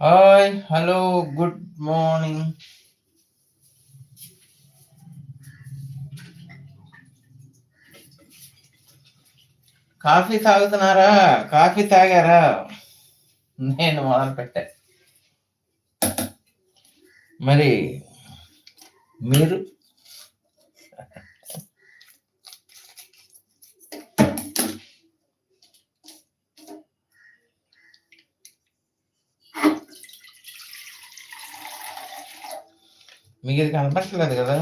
Hi hello good morning coffee తాగుతున్నారా? Coffee తాగారా? నేను మొదలు పెట్టా. మరి మీరు మీకు ఇది కనపట్లేదు కదా.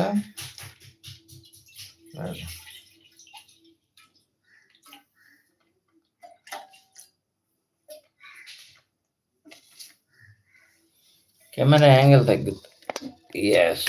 కెమెరా యాంగిల్ తగ్గుద్ది ఎస్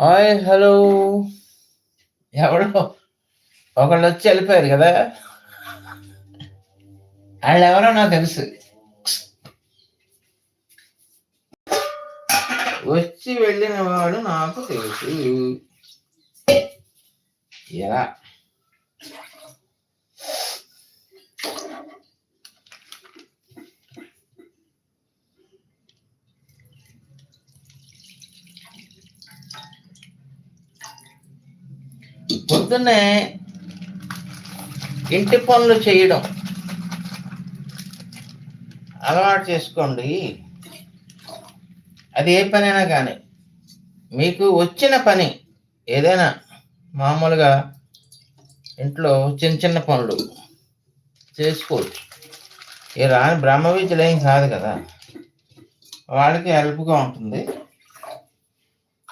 హాయ్ హలో. ఎవడో ఒకళ్ళు వచ్చి వెళ్ళిపోయారు కదా. వాళ్ళు ఎవరో నాకు తెలుసు. వచ్చి వెళ్ళిన వాడు నాకు తెలుసు. ఎలా? పొద్దున్నే ఇంటి పనులు చేయడం. అలవాటు చేసుకోండి. అది ఏ పనైనా కానీ. మీకు వచ్చిన పని ఏదైనా మామూలుగా ఇంట్లో చిన్న చిన్న పనులు చేసుకోవచ్చు. ఈ రాని బ్రహ్మ విద్యలు ఏం కాదు కదా. వాళ్ళకి హెల్ప్గా ఉంటుంది.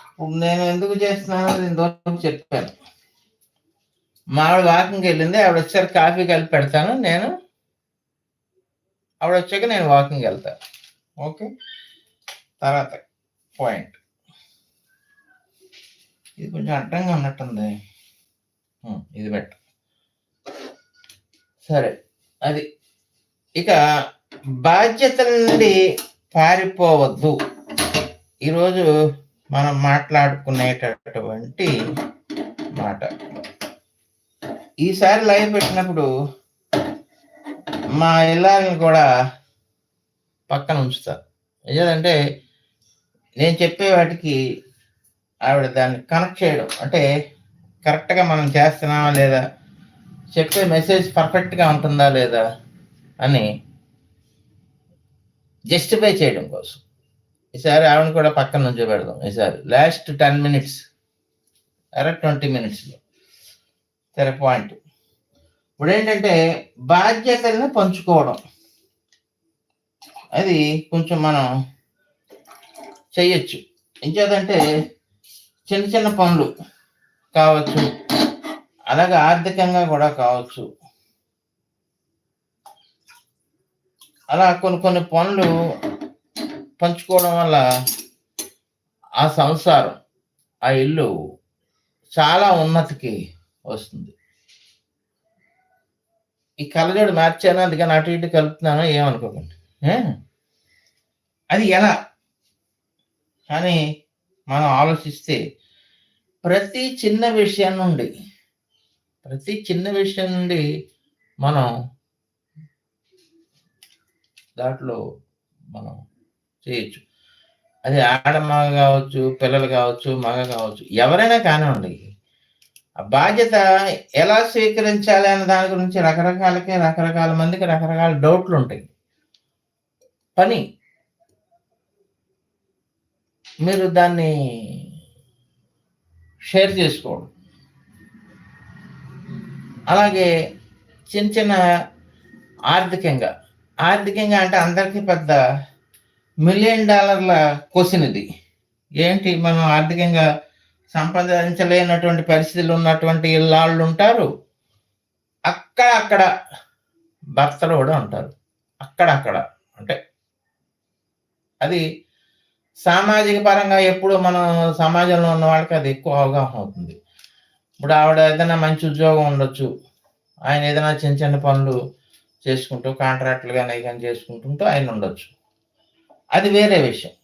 ఇప్పుడు నేను ఎందుకు చేస్తున్నానో దీని దూరం చెప్పాను. మా ఆవిడ వాకింగ్కి వెళ్ళింది. ఆవిడ వచ్చారు కాఫీ కలిపి పెడతాను. నేను ఆవిడ వచ్చాక నేను వాకింగ్ వెళ్తాను ఓకే? తర్వాత పాయింట్. ఇది కొంచెం అడ్డంగా ఉన్నట్టుంది. ఇది బెట్ సరే. అది. ఇక బాధ్యతల నుండి పారిపోవద్దు. ఈరోజు మనం మాట్లాడుకునేటటువంటి మాట. ఈసారి లైవ్ పెట్టినప్పుడు మా ఇల్లాలని కూడా పక్కన ఉంచుతారు ఏదంటే నేను చెప్పే వాటికి ఆవిడ దాన్ని కనెక్ట్ చేయడం. అంటే కరెక్ట్గా మనం చేస్తున్నామా లేదా? చెప్పే మెసేజ్ పర్ఫెక్ట్గా ఉంటుందా లేదా అని జస్టిఫై చేయడం కోసం. ఈసారి ఆవిడని కూడా పక్కన నుంచి పెడదాం ఈసారి లాస్ట్ టెన్ మినిట్స్ అరే ట్వంటీ మినిట్స్లో తెర పాయింట్ ఇప్పుడు ఏంటంటే బాధ్యతలను పంచుకోవడం. అది కొంచెం మనం చెయ్యొచ్చు. ఇంకేదంటే చిన్న చిన్న పనులు కావచ్చు. అలాగే ఆర్థికంగా కూడా కావచ్చు. అలా కొన్ని కొన్ని పనులు పంచుకోవడం వల్ల ఆ సంసారం ఆ ఇల్లు చాలా ఉన్నతికి వస్తుంది. ఈ కలజోడు మార్చాను? అందుకని అటు ఇటు కలుపుతున్నాను? ఏమనుకోకండి. అది ఎలా? అని మనం ఆలోచిస్తే ప్రతి చిన్న విషయం నుండి ప్రతి చిన్న విషయం నుండి మనం దాంట్లో మనం చేయొచ్చు. అది ఆడ మగ కావచ్చు పిల్లలు కావచ్చు మగ కావచ్చు ఎవరైనా కానివ్వండి. బాధ్యత ఎలా స్వీకరించాలి అనే దాని గురించి రకరకాలకి రకరకాల మందికి రకరకాల డౌట్లు ఉంటాయి పని. మీరు దాన్ని షేర్ చేసుకోవడం. అలాగే చిన్న చిన్న ఆర్థికంగా. ఆర్థికంగా అంటే అందరికీ పెద్ద మిలియన్ డాలర్ల క్వశ్చన్ ఇది. ఏంటి మనం ఆర్థికంగా సంపాదించలేనటువంటి పరిస్థితులు ఉన్నటువంటి ఇల్లాళ్ళు ఉంటారు. అక్కడ అక్కడ భర్తలు కూడా ఉంటారు. అక్కడక్కడ అంటే అది సామాజిక పరంగా ఎప్పుడు మనం సమాజంలో ఉన్న వాళ్ళకి అది ఎక్కువ అవగాహన అవుతుంది. ఇప్పుడు ఆవిడ ఏదైనా మంచి ఉద్యోగం ఉండొచ్చు. ఆయన ఏదైనా చిన్న చిన్న పనులు చేసుకుంటూ కాంట్రాక్ట్లు కానీ కానీ చేసుకుంటుంటూ ఆయన ఉండొచ్చు. అది వేరే విషయం.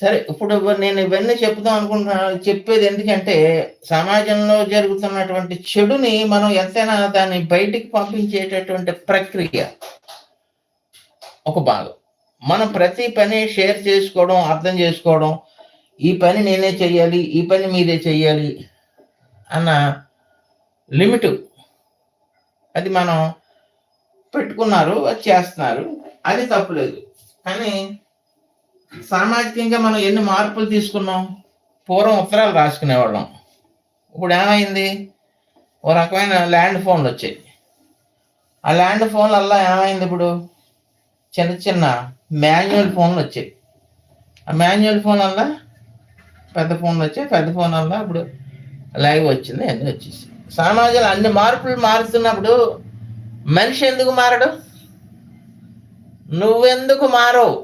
సరే ఇప్పుడు నేను ఇవన్నీ చెప్దాం అనుకుంటున్నాను చెప్పేది ఎందుకంటే సమాజంలో జరుగుతున్నటువంటి చెడుని మనం ఎంతైనా దాన్ని బయటికి పంపించేటటువంటి ప్రక్రియ ఒక భాగం. మనం ప్రతి పని షేర్ చేసుకోవడం అర్థం చేసుకోవడం ఈ పని నేనే చేయాలి ఈ పని మీరే చెయ్యాలి అన్న లిమిట్. అది మనం పెట్టుకున్నారు అది చేస్తున్నారు. అది తప్పులేదు. కానీ సామాజికంగా మనం ఎన్ని మార్పులు తీసుకున్నాం? పూర్వం ఉత్తరాలు రాసుకునేవాళ్ళం. ఇప్పుడు ఏమైంది? ఓ రకమైన ల్యాండ్ ఫోన్లు వచ్చాయి. ఆ ల్యాండ్ ఫోన్లల్లా ఏమైంది ఇప్పుడు? చిన్న చిన్న మాన్యువల్ ఫోన్లు వచ్చాయి. ఆ మాన్యువల్ ఫోన్ వల్ల పెద్ద ఫోన్లు వచ్చాయి. పెద్ద ఫోన్ వల్ల ఇప్పుడు లైవ్ వచ్చింది అన్నీ వచ్చేసి సమాజంలో అన్ని మార్పులు మారుతున్నప్పుడు మనిషి ఎందుకు మారడు? నువ్వెందుకు మారవు?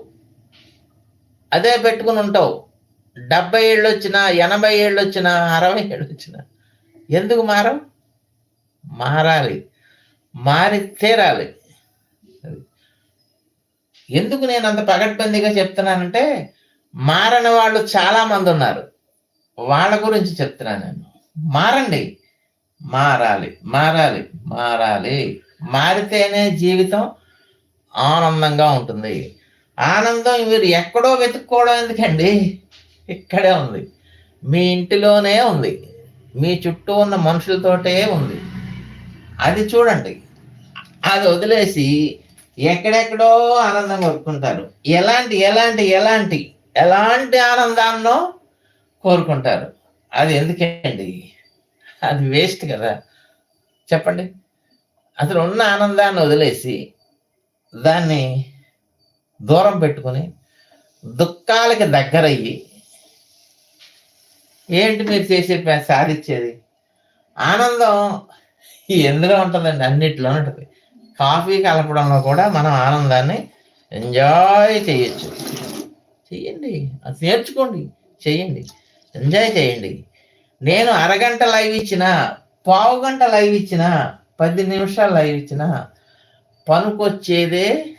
అదే పెట్టుకుని ఉంటావు. డెబ్బై ఏళ్ళు వచ్చినా ఎనభై ఏళ్ళు వచ్చినా అరవై ఏళ్ళు వచ్చినా ఎందుకు మారవు? మారాలి. మారి తీరాలి. ఎందుకు నేను అంత పగడ్బందీగా చెప్తున్నానంటే మారని వాళ్ళు చాలా మంది ఉన్నారు. వాళ్ళ గురించి చెప్తున్నాను నేను. మారండి. మారాలి. మారాలి. మారాలి. మారితేనే జీవితం ఆనందంగా ఉంటుంది. ఆనందం మీరు ఎక్కడో వెతుక్కోవడం ఎందుకండి? ఇక్కడే ఉంది. మీ ఇంటిలోనే ఉంది. మీ చుట్టూ ఉన్న మనుషులతోటే ఉంది. అది చూడండి. అది వదిలేసి ఎక్కడెక్కడో ఆనందం కోరుకుంటారు. ఎలాంటి ఎలాంటి ఎలాంటి ఎలాంటి ఆనందాన్నో కోరుకుంటారు. అది ఎందుకండి? అది వేస్ట్ కదా. చెప్పండి. అసలు ఉన్న ఆనందాన్ని వదిలేసి దాన్ని దూరం పెట్టుకొని దుఃఖాలకి దగ్గరయ్యి ఏంటి మీరు చేసే సాధించేది ఆనందం ఎందులో ఉంటుందండి? అన్నిట్లో ఉంటుంది. కాఫీ కలపడంలో కూడా మనం ఆనందాన్ని ఎంజాయ్ చేయొచ్చు. చెయ్యండి అది నేర్చుకోండి. చెయ్యండి ఎంజాయ్ చేయండి. నేను అరగంట లైవ్ ఇచ్చిన పావు గంట లైవ్ ఇచ్చిన పది నిమిషాలు లైవ్ ఇచ్చిన పనుకొచ్చేదే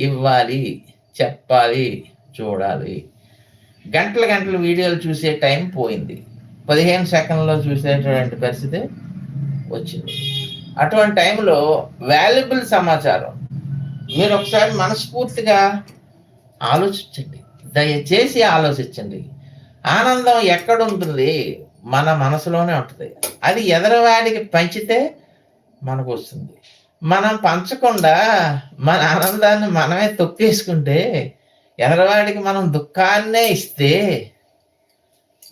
ఇవ్వాలి చెప్పాలి చూడాలి. గంటల గంటల వీడియోలు చూసే టైం పోయింది. పదిహేను సెకండ్లో చూసేటువంటి పరిస్థితి వచ్చింది. అటువంటి టైంలో వాల్యుబుల్ సమాచారం. మీరు ఒకసారి మనస్ఫూర్తిగా ఆలోచించండి. దయచేసి ఆలోచించండి. ఆనందం ఎక్కడ ఉంటుంది మన మనసులోనే ఉంటుంది. అది ఎదరవాడికి పంచితే మనకు వస్తుంది. మనం పంచకుండా మన ఆనందాన్ని మనమే తొక్కేసుకుంటే ఎదరవాడికి మనం దుఃఖాన్నే ఇస్తే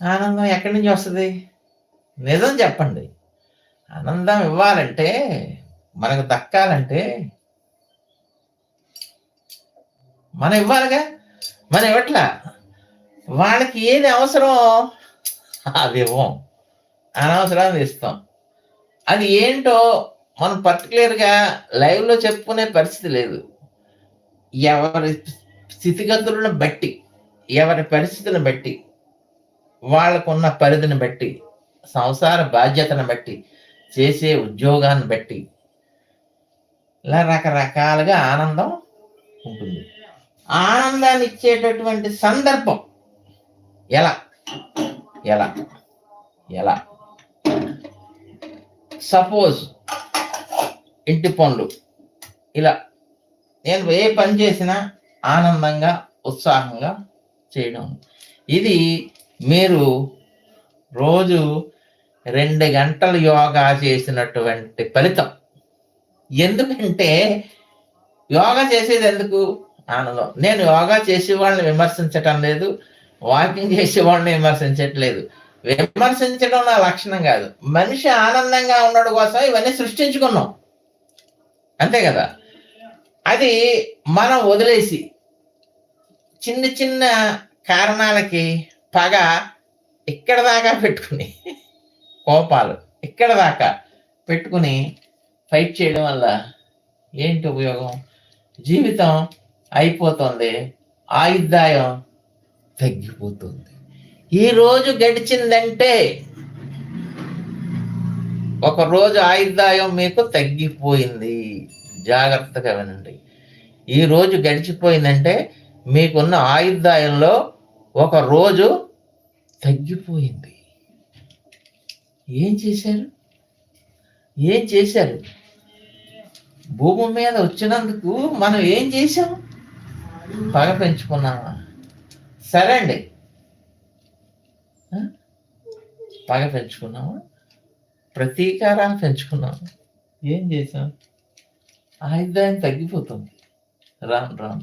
ఆనందం ఎక్కడి నుంచి వస్తుంది? నిజం చెప్పండి. ఆనందం ఇవ్వాలంటే మనకు దక్కాలంటే మనం ఇవ్వాలిగా? మనం ఇవ్వట్లా? వాళ్ళకి ఏది అవసరం అది ఇవ్వం. అనవసరాన్ని ఇస్తాం. అది ఏంటో మనం పర్టికులర్గా లైవ్లో చెప్పుకునే పరిస్థితి లేదు. ఎవరి స్థితిగతులను బట్టి ఎవరి పరిస్థితిని బట్టి వాళ్ళకున్న పరిధిని బట్టి సంసార బాధ్యతను బట్టి చేసే ఉద్యోగాన్ని బట్టి ఇలా రకరకాలుగా ఆనందం ఉంటుంది. ఆనందాన్ని ఇచ్చేటటువంటి సందర్భం ఎలా? ఎలా? ఎలా? సపోజ్ ఇంటి పనులు. ఇలా నేను ఏ పని చేసినా ఆనందంగా ఉత్సాహంగా చేయడం. ఇది మీరు రోజు రెండు గంటలు యోగా చేసినటువంటి ఫలితం. ఎందుకంటే యోగా చేసేది ఎందుకు? ఆనందం. నేను యోగా చేసే వాళ్ళని విమర్శించటం లేదు వాకింగ్ చేసే వాళ్ళని విమర్శించట్లేదు. విమర్శించడం నా లక్షణం కాదు. మనిషి ఆనందంగా ఉండడం కోసం ఇవన్నీ సృష్టించుకున్నాం. అంతే కదా? అది మనం వదిలేసి చిన్న చిన్న కారణాలకి పగ ఇక్కడ దాకా పెట్టుకుని కోపాలు ఇక్కడ దాకా పెట్టుకుని ఫైట్ చేయడం వల్ల ఏంటి ఉపయోగం? జీవితం అయిపోతుంది ఆయుర్దాయం తగ్గిపోతుంది. ఈరోజు గడిచిందంటే ఒక రోజు ఆయుర్దాయం మీకు తగ్గిపోయింది. జాగ్రత్తగా వినండి. ఈ రోజు గడిచిపోయిందంటే మీకున్న ఆయుర్దాయంలో ఒక రోజు తగ్గిపోయింది. ఏం చేశారు? ఏం చేశారు? భూమి మీద వచ్చినందుకు మనం ఏం చేసాం పగ పెంచుకున్నామా? సరే అండి. పగ పెంచుకున్నామా? ప్రతీకారాలు పెంచుకున్నాము ఏం చేసాం ఆయుధాయం తగ్గిపోతుంది. రాను రాను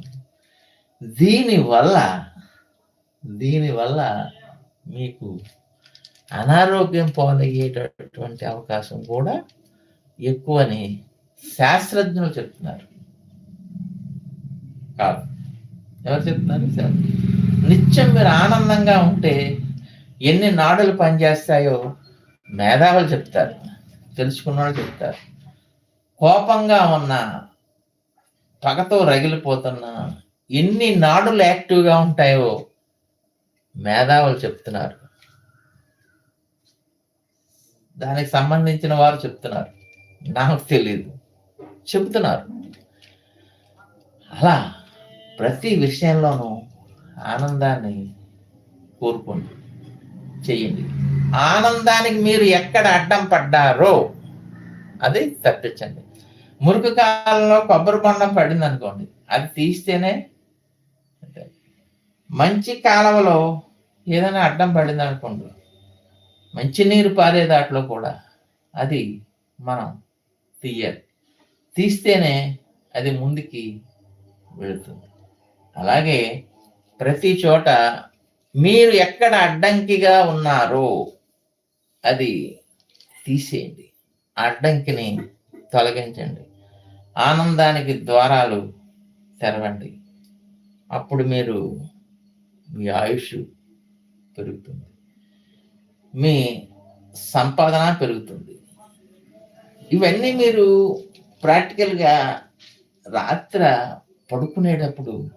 దీనివల్ల దీనివల్ల మీకు అనారోగ్యం పాలయ్యేటటువంటి అవకాశం కూడా ఎక్కువని శాస్త్రజ్ఞులు చెప్తున్నారు. కాదు. ఎవరు చెప్తున్నారు? శాస్త్ర- నిత్యం మీరు ఆనందంగా ఉంటే ఎన్ని నాడులు పనిచేస్తాయో మేధావులు చెప్తారు. తెలుసుకున్న వాళ్ళు చెప్తారు. కోపంగా ఉన్న పగతో రగిలిపోతున్న ఎన్ని నాడులు యాక్టివ్గా ఉంటాయో మేధావులు చెప్తున్నారు. దానికి సంబంధించిన వారు చెప్తున్నారు. నాకు తెలియదు చెబుతున్నారు. అలా ప్రతి విషయంలోనూ ఆనందాన్ని కోరుకోండి. చెయ్యండి ఆనందానికి మీరు ఎక్కడ అడ్డం పడ్డారో అది తప్పించండి. మురికి కాలంలో కొబ్బరి బొండం పడింది అనుకోండి అది తీస్తేనే మంచి కాలంలో ఏదైనా అడ్డం పడింది అనుకోండి మంచి నీరు పారే దాంట్లో కూడా అది మనం తీయాలి. తీస్తేనే అది ముందుకి వెళుతుంది. అలాగే ప్రతి చోట మీరు ఎక్కడ అడ్డంకిగా ఉన్నారో అది తీసేయండి. అడ్డంకిని తొలగించండి. ఆనందానికి ద్వారాలు తెరవండి. అప్పుడు మీరు మీ ఆయుష్ పెరుగుతుంది. మీ సంపాదన పెరుగుతుంది. ఇవన్నీ మీరు ప్రాక్టికల్గా రాత్ర పడుకునేటప్పుడు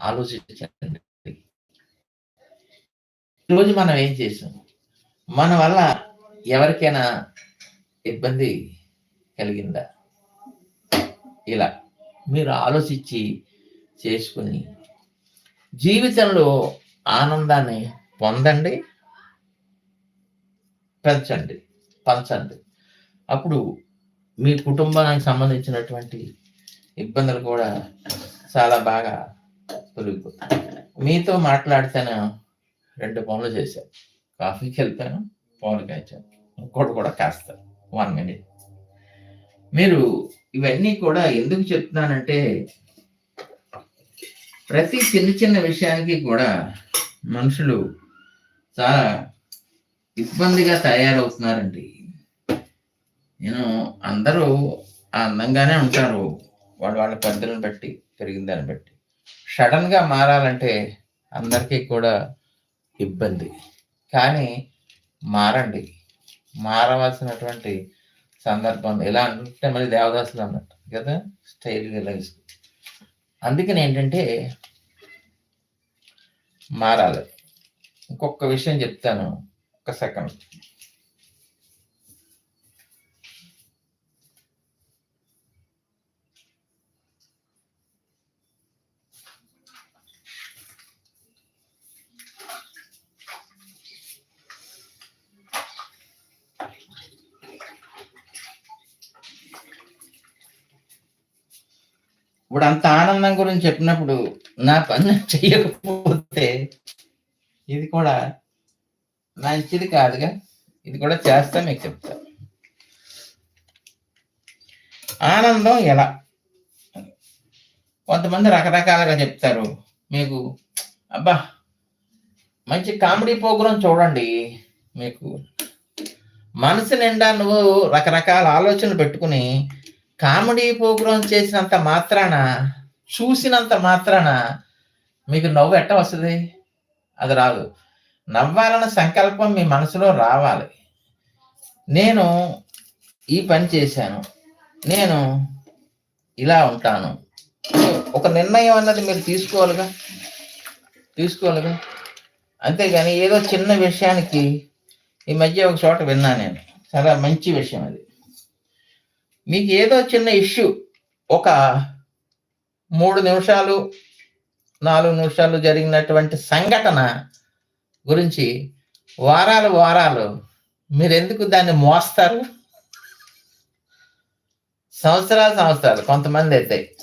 ఆలోచించండి. ఈరోజు మనం ఏం చేసాము మన వల్ల ఎవరికైనా ఇబ్బంది కలిగిందా? ఇలా మీరు ఆలోచించి చేసుకుని జీవితంలో ఆనందాన్ని పొందండి పెంచండి పంచండి. అప్పుడు మీ కుటుంబానికి సంబంధించినటువంటి ఇబ్బందులు కూడా చాలా బాగా తొలగిపోతాయి. మీతో మాట్లాడితేనే రెండు పనులు చేశాను కాఫీకి వెళ్తాను పనులు కాచాను. ఇంకోటి కూడా కాస్తాను వన్ మినిట్ మీరు ఇవన్నీ కూడా ఎందుకు చెప్తున్నానంటే ప్రతి చిన్న చిన్న విషయానికి కూడా మనుషులు చాలా ఇబ్బందిగా తయారవుతున్నారండి. నేను అందరూ అందంగానే ఉంటారు. వాళ్ళ వాళ్ళ పెద్దలను బట్టి పెరిగిన దాన్ని బట్టి. సడన్గా మారాలంటే అందరికీ కూడా ఇబ్బంది. కానీ మారండి. మారవలసినటువంటి సందర్భం ఎలా అంటే మళ్ళీ దేవదాసులు అన్నట్టు కదా? స్టైల్గా లైఫ్ అందుకని ఏంటంటే మారాలి. ఇంకొక విషయం చెప్తాను. ఒక సెకండ్. ఇప్పుడు అంత ఆనందం గురించి చెప్పినప్పుడు నా పని చేయకపోతే ఇది కూడా మంచిది కాదుగా. ఇది కూడా చేస్తా మీకు చెప్తా. ఆనందం ఎలా? కొంతమంది రకరకాలుగా చెప్తారు. మీకు అబ్బా మంచి కామెడీ ప్రోగ్రాం చూడండి. మీకు మనసు నిండా నువ్వు రకరకాల ఆలోచనలు పెట్టుకుని కామెడీ ప్రోగ్రాం చేసినంత మాత్రాన చూసినంత మాత్రాన మీకు నవ్వు ఎట్ట వస్తుంది? అది రాదు. నవ్వాలన్న సంకల్పం మీ మనసులో రావాలి. నేను ఈ పని చేశాను. నేను ఇలా ఉంటాను. ఒక నిర్ణయం అన్నది మీరు తీసుకోవాలిగా? తీసుకోవాలిగా? అంతేగాని ఏదో చిన్న విషయానికి ఈ మధ్య ఒక చోట విన్నా నేను. చాలా మంచి విషయం అది. మీకు ఏదో చిన్న ఇష్యూ ఒక మూడు నిమిషాలు నాలుగు నిమిషాలు జరిగినటువంటి సంఘటన గురించి వారాలు వారాలు మీరు ఎందుకు దాన్ని మోస్తారు? సంవత్సరాలు సంవత్సరాలు కొంతమంది అయితే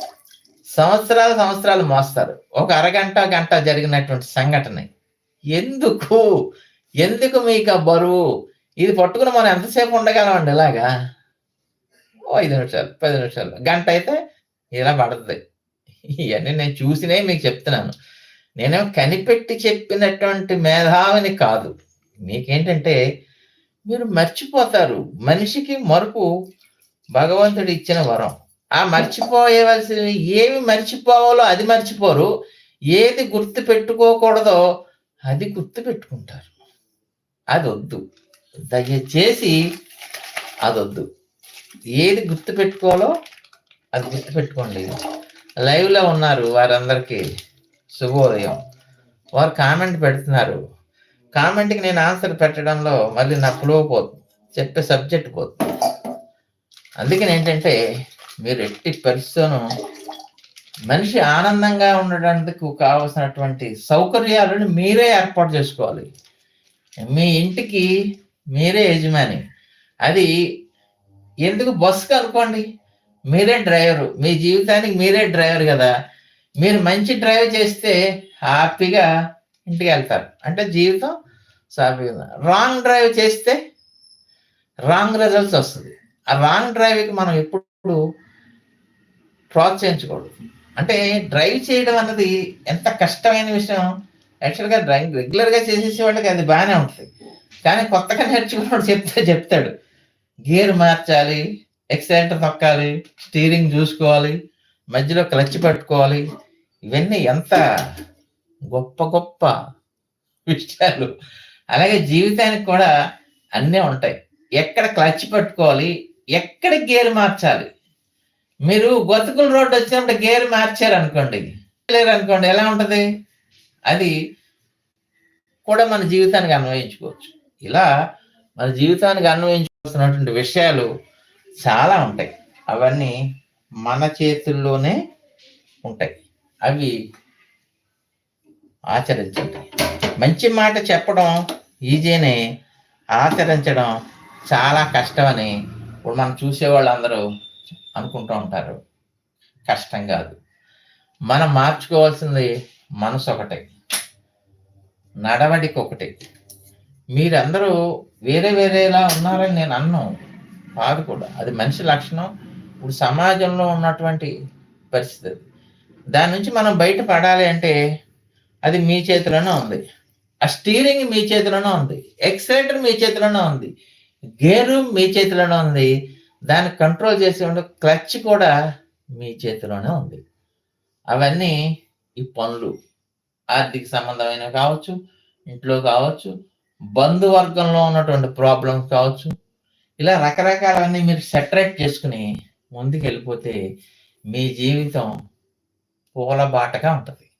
సంవత్సరాలు సంవత్సరాలు మోస్తారు. ఒక అరగంట గంట జరిగినటువంటి సంఘటన. ఎందుకు? ఎందుకు మీకు బరువు? ఇది పట్టుకుని మనం ఎంతసేపు ఉండగలమండి ఇలాగా? ఓ ఐదు నిమిషాలు పది నిమిషాలు. గంట అయితే ఇలా పడుతుంది. ఇవన్నీ నేను చూసినే మీకు చెప్తున్నాను. నేనేమో కనిపెట్టి చెప్పినటువంటి మేధావిని కాదు. మీకేంటంటే మీరు మర్చిపోతారు. మనిషికి మరుపు భగవంతుడు ఇచ్చిన వరం. ఆ మర్చిపోయవలసినవి ఏమి మర్చిపోవాలో అది మర్చిపోరు. ఏది గుర్తు పెట్టుకోకూడదో అది గుర్తు పెట్టుకుంటారు. అది వద్దు దయచేసి అది వద్దు ఏది గుర్తు పెట్టుకోవాలో అది గుర్తు పెట్టుకోండి లైవ్లో ఉన్నారు వారందరికీ శుభోదయం. వారు కామెంట్ పెడుతున్నారు. కామెంట్కి నేను ఆన్సర్ పెట్టడంలో మళ్ళీ నా ఫ్లో పోతుంది చెప్పే సబ్జెక్ట్ పోతుంది అందుకని ఏంటంటే మీరు ఎట్టి పరిస్థితులను మనిషి ఆనందంగా ఉండడానికి కావలసినటువంటి సౌకర్యాలను మీరే ఏర్పాటు చేసుకోవాలి. మీ ఇంటికి మీరే యజమాని. అది ఎందుకు బస్సుకు అనుకోండి మీరే డ్రైవరు. మీ జీవితానికి మీరే డ్రైవర్ కదా. మీరు మంచి డ్రైవ్ చేస్తే హ్యాపీగా ఇంటికి వెళ్తారు. అంటే జీవితం సాఫీగా రాంగ్ డ్రైవ్ చేస్తే రాంగ్ రిజల్ట్స్ వస్తుంది. ఆ రాంగ్ డ్రైవ్కి మనం ఎప్పుడు ప్రోత్సహించకూడదు. అంటే డ్రైవ్ చేయడం అన్నది ఎంత కష్టమైన విషయం. యాక్చువల్గా డ్రైవ్ రెగ్యులర్గా చేసేసే వాళ్ళకి అది బాగానే ఉంటుంది కానీ కొత్తగా నేర్చుకున్నవాడు చెప్తే చెప్తాడు. గేర్ మార్చాలి ఎక్సైటర్ తొక్కాలి స్టీరింగ్ చూసుకోవాలి మధ్యలో క్లచ్ పట్టుకోవాలి. ఇవన్నీ ఎంత గొప్ప గొప్ప విషయాలు. అలాగే జీవితానికి కూడా అన్నీ ఉంటాయి. ఎక్కడ క్లచ్ పట్టుకోవాలి ఎక్కడ గేర్ మార్చాలి. మీరు గొతుకుల రోడ్డు వచ్చినప్పుడు గేర్ మార్చారు అనుకోండి లేరు అనుకోండి ఎలా ఉంటుంది? అది కూడా మన జీవితానికి అన్వయించుకోవచ్చు. ఇలా మన జీవితానికి వస్తున్నటువంటి విషయాలు చాలా ఉంటాయి. అవన్నీ మన చేతుల్లోనే ఉంటాయి. అవి ఆచరించండి. మంచి మాట చెప్పడం ఈజీనే ఆచరించడం చాలా కష్టమని ఇప్పుడు మనం చూసే వాళ్ళందరూ అనుకుంటూ ఉంటారు. కష్టం కాదు. మనం మార్చుకోవాల్సింది మనసు ఒకటే. నడవడికి ఒకటి. మీరందరూ వేరే వేరేలా ఉన్నారని నేను అన్నాను కాదు కూడా. అది మనిషి లక్షణం. ఇప్పుడు సమాజంలో ఉన్నటువంటి పరిస్థితి దాని నుంచి మనం బయటపడాలి అంటే అది మీ చేతిలోనే ఉంది. ఆ స్టీరింగ్ మీ చేతిలోనే ఉంది. ఎక్సలేటర్ మీ చేతిలోనే ఉంది. గేరు మీ చేతిలోనే ఉంది. దాన్ని కంట్రోల్ చేసే ఉండే క్లచ్ కూడా మీ చేతిలోనే ఉంది. అవన్నీ ఈ పనులు. ఆర్థిక సంబంధమైన కావచ్చు ఇంట్లో కావచ్చు బంధువర్గంలో ఉన్నటువంటి ప్రాబ్లమ్స్ కావచ్చు. ఇలా రకరకాలన్నీ మీరు సెటరేట్ చేసుకుని ముందుకు వెళ్ళిపోతే మీ జీవితం పూలబాటగా ఉంటుంది.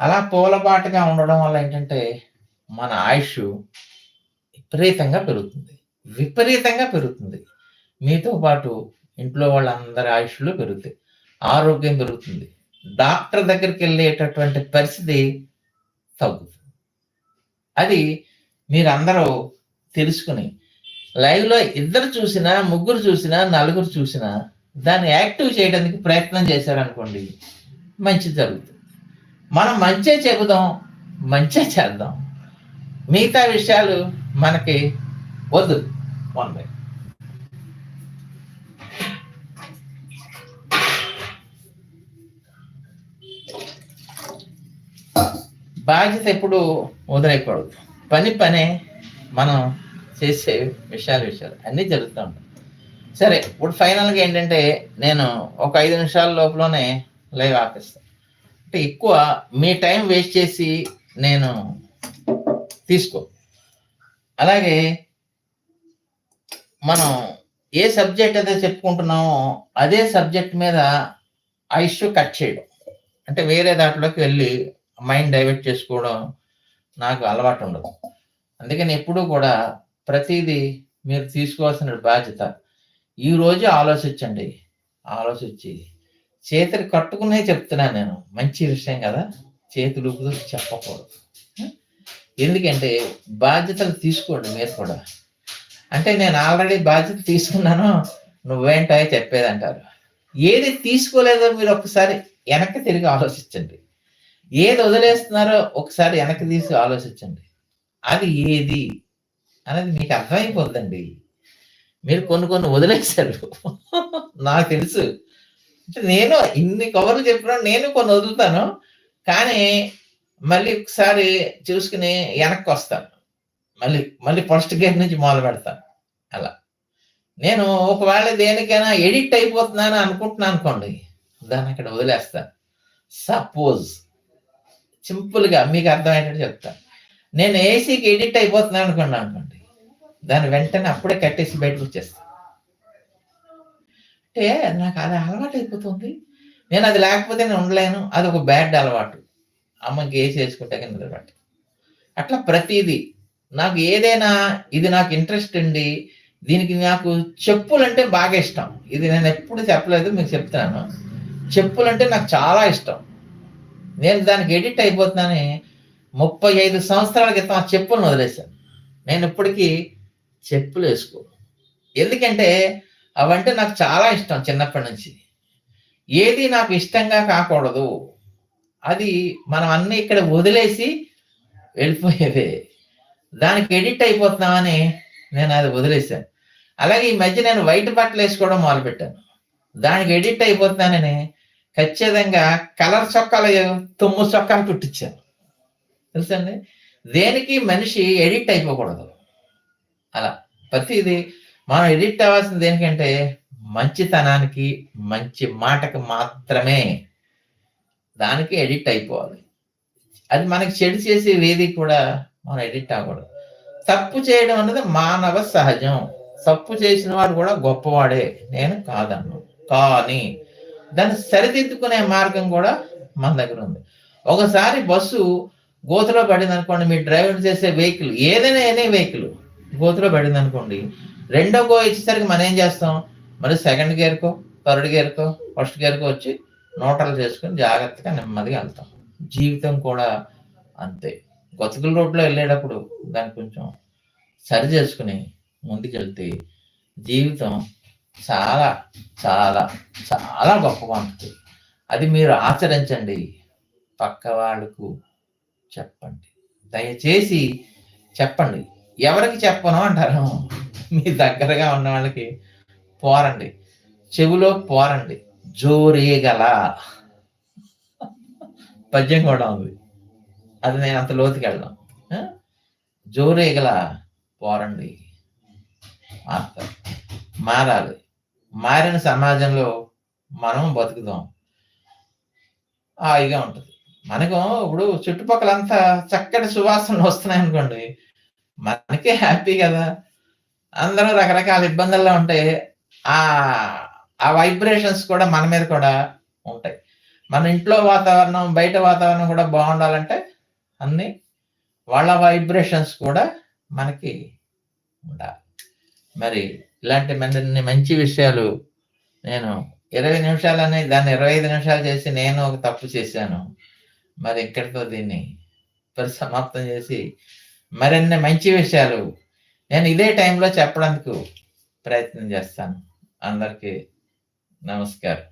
అలా పూలబాటగా ఉండడం వల్ల ఏంటంటే మన ఆయుష్ విపరీతంగా పెరుగుతుంది. విపరీతంగా పెరుగుతుంది. మీతో పాటు ఇంట్లో వాళ్ళందరి ఆయుష్లు పెరుగుతాయి. ఆరోగ్యం పెరుగుతుంది. డాక్టర్ దగ్గరికి వెళ్ళేటటువంటి పరిస్థితి తగ్గుతుంది. అది మీరందరూ తెలుసుకుని లైవ్లో ఇద్దరు చూసినా ముగ్గురు చూసినా నలుగురు చూసినా దాన్ని యాక్టివ్ చేయడానికి ప్రయత్నం చేశారనుకోండి మంచి జరుగుతుంది. మనం మంచే చెబుదాం మంచే చేద్దాం. మిగతా విషయాలు మనకి వద్దు. వన్ బాధ్యత ఎప్పుడు వదిలేయకూడదు. పని పనే మనం చేసే విషయాలు విషయాలు అన్నీ జరుగుతూ ఉంటాయి. సరే ఇప్పుడు ఫైనల్గా ఏంటంటే నేను ఒక ఐదు నిమిషాల లోపలనే లైవ్ ఆపిస్తాను అంటే ఎక్కువ మీ టైం వేస్ట్ చేసి నేను తీసుకో. అలాగే మనం ఏ సబ్జెక్ట్ అయితే చెప్పుకుంటున్నామో అదే సబ్జెక్ట్ మీద ఆ ఇష్యూ కట్ చేయడం. అంటే వేరే దాంట్లోకి వెళ్ళి మైండ్ డైవర్ట్ చేసుకోవడం నాకు అలవాటు ఉండదు. అందుకని ఎప్పుడూ కూడా ప్రతిదీ మీరు తీసుకోవాల్సిన బాధ్యత. ఈరోజు ఆలోచించండి. ఆలోచించి. చేతులు కట్టుకునే చెప్తున్నాను నేను. మంచి విషయం కదా. చేతులు చెప్పకూడదు. ఎందుకంటే బాధ్యతలు తీసుకోండి మీరు కూడా. అంటే నేను ఆల్రెడీ బాధ్యత తీసుకున్నాను. నువ్వేంటో చెప్పేది అంటారు ఏది తీసుకోలేదో మీరు ఒకసారి వెనక్కి తిరిగి ఆలోచించండి. ఏది వదిలేస్తున్నారో ఒకసారి వెనక్కి తీసి ఆలోచించండి. అది ఏది అనేది మీకు అర్థమైపోద్దండి. మీరు కొన్ని కొన్ని వదిలేశారు. నాకు తెలుసు. అంటే నేను ఇన్ని కవర్లు చెప్పినా నేను కొన్ని వదులుతాను. కానీ మళ్ళీ ఒకసారి చూసుకుని వెనక్కి వస్తాను. మళ్ళీ మళ్ళీ ఫస్ట్ గేర్ నుంచి మొదలు పెడతాను. అలా. నేను ఒకవేళ దేనికైనా ఎడిట్ అయిపోతున్నాను అనుకుంటున్నాను అనుకోండి దాన్ని అక్కడ వదిలేస్తాను. సపోజ్ సింపుల్గా మీకు అర్థమయ్యేటట్టు చెప్తాను. నేను ఏసీకి ఎడిట్ అయిపోతున్నాను అనుకోండి అనుకోండి. దాన్ని వెంటనే అప్పుడే కట్టేసి బయటకు వచ్చేస్తాను అంటే నాకు అది అలవాటు అయిపోతుంది. నేను అది లేకపోతే నేను ఉండలేను. అది ఒక బ్యాడ్ అలవాటు. అమ్మకి ఏసీ వేసుకుంటే కింద అలవాటు అట్లా ప్రతిదీ. నాకు ఏదైనా ఇది నాకు ఇంట్రెస్ట్ అండి. దీనికి నాకు చెప్పులు అంటే బాగా ఇష్టం. ఇది నేను ఎప్పుడు చెప్పలేదు మీకు చెప్తున్నాను. చెప్పులు అంటే నాకు చాలా ఇష్టం. నేను దానికి ఎడిట్ అయిపోతున్నానని ముప్పై ఐదు సంవత్సరాల క్రితం ఆ చెప్పులను వదిలేశాను. నేను ఇప్పటికీ చెప్పులు వేసుకో ఎందుకంటే అవంటే నాకు చాలా ఇష్టం చిన్నప్పటి నుంచి. ఏది నాకు ఇష్టంగా కాకూడదు. అది మనం అన్ని ఇక్కడ వదిలేసి వెళ్ళిపోయేవే దానికి ఎడిట్ అయిపోతున్నామని నేను అది వదిలేశాను. అలాగే ఈ మధ్య నేను వైట్ బట్టలు వేసుకోవడం మొదలుపెట్టాను. దానికి ఎడిట్ అయిపోతున్నానని ఖచ్చితంగా కలర్ చొక్కాలు తుమ్ము చొక్కాలు కుట్టించాను. తెలుసండి? దేనికి మనిషి ఎడిట్ అయిపోకూడదు. అలా. ప్రతిది మనం ఎడిట్ అవ్వాల్సింది దేనికంటే మంచితనానికి మంచి మాటకు మాత్రమే దానికి ఎడిట్ అయిపోవాలి. అది మనకి చెడు చేసే వేది కూడా మనం ఎడిట్ అవ్వకూడదు. తప్పు చేయడం అన్నది మానవ సహజం. తప్పు చేసిన వాడు కూడా గొప్పవాడే. నేను కాదన్ను. కానీ దాన్ని సరిదిద్దుకునే మార్గం కూడా మన దగ్గర ఉంది. ఒకసారి బస్సు గోతులో పడింది అనుకోండి మీరు డ్రైవర్ చేసే వెహికల్ ఏదైనా ఎనీ వెహికల్ గోతులో పడింది అనుకోండి రెండో గో ఇచ్చేసరికి మనం ఏం చేస్తాం? మరి సెకండ్ గేర్కో థర్డ్ గేర్కో ఫస్ట్ గేర్కో వచ్చి నోటలు చేసుకొని జాగ్రత్తగా నెమ్మదిగా వెళ్తాం. జీవితం కూడా అంతే. గతుకుల రోడ్లో వెళ్ళేటప్పుడు దాన్ని కొంచెం సరి చేసుకుని ముందుకెళ్తే జీవితం చాలా చాలా చాలా గొప్పగా ఉంటుంది. అది మీరు ఆచరించండి. పక్క వాళ్ళకు చెప్పండి. దయచేసి చెప్పండి. ఎవరికి చెప్పను అంటారు? మీ దగ్గరగా ఉన్న వాళ్ళకి పోరండి. చెవిలో పోరండి. జోరేగల. పద్యం కూడా ఉంది. అది నేను అంత లోతుకి వెళ్దాం జోరేగల పోరండి. మారుతారు. మారాలి. మారిన సమాజంలో మనం బతుకుదాం. హాయిగా ఉంటుంది. మనకు ఇప్పుడు చుట్టుపక్కలంతా చక్కటి సువాసనలు వస్తున్నాయి అనుకోండి. మనకే హ్యాపీ కదా. అందరూ రకరకాల ఇబ్బందుల్లో ఉంటే ఆ ఆ వైబ్రేషన్స్ కూడా మన మీద కూడా ఉంటాయి. మన ఇంట్లో వాతావరణం బయట వాతావరణం కూడా బాగుండాలంటే అన్ని వాళ్ళ వైబ్రేషన్స్ కూడా మనకి ఉండాలి. మరి ఇలాంటి మరిన్ని మంచి విషయాలు నేను ఇరవై నిమిషాలని దాన్ని ఇరవై ఐదు నిమిషాలు చేసి నేను ఒక తప్పు చేశాను. మరి ఇక్కడితో దీన్ని పరిసమాప్తం చేసి మరిన్ని మంచి విషయాలు నేను ఇదే టైంలో చెప్పడానికి ప్రయత్నం చేస్తాను. అందరికీ నమస్కారం.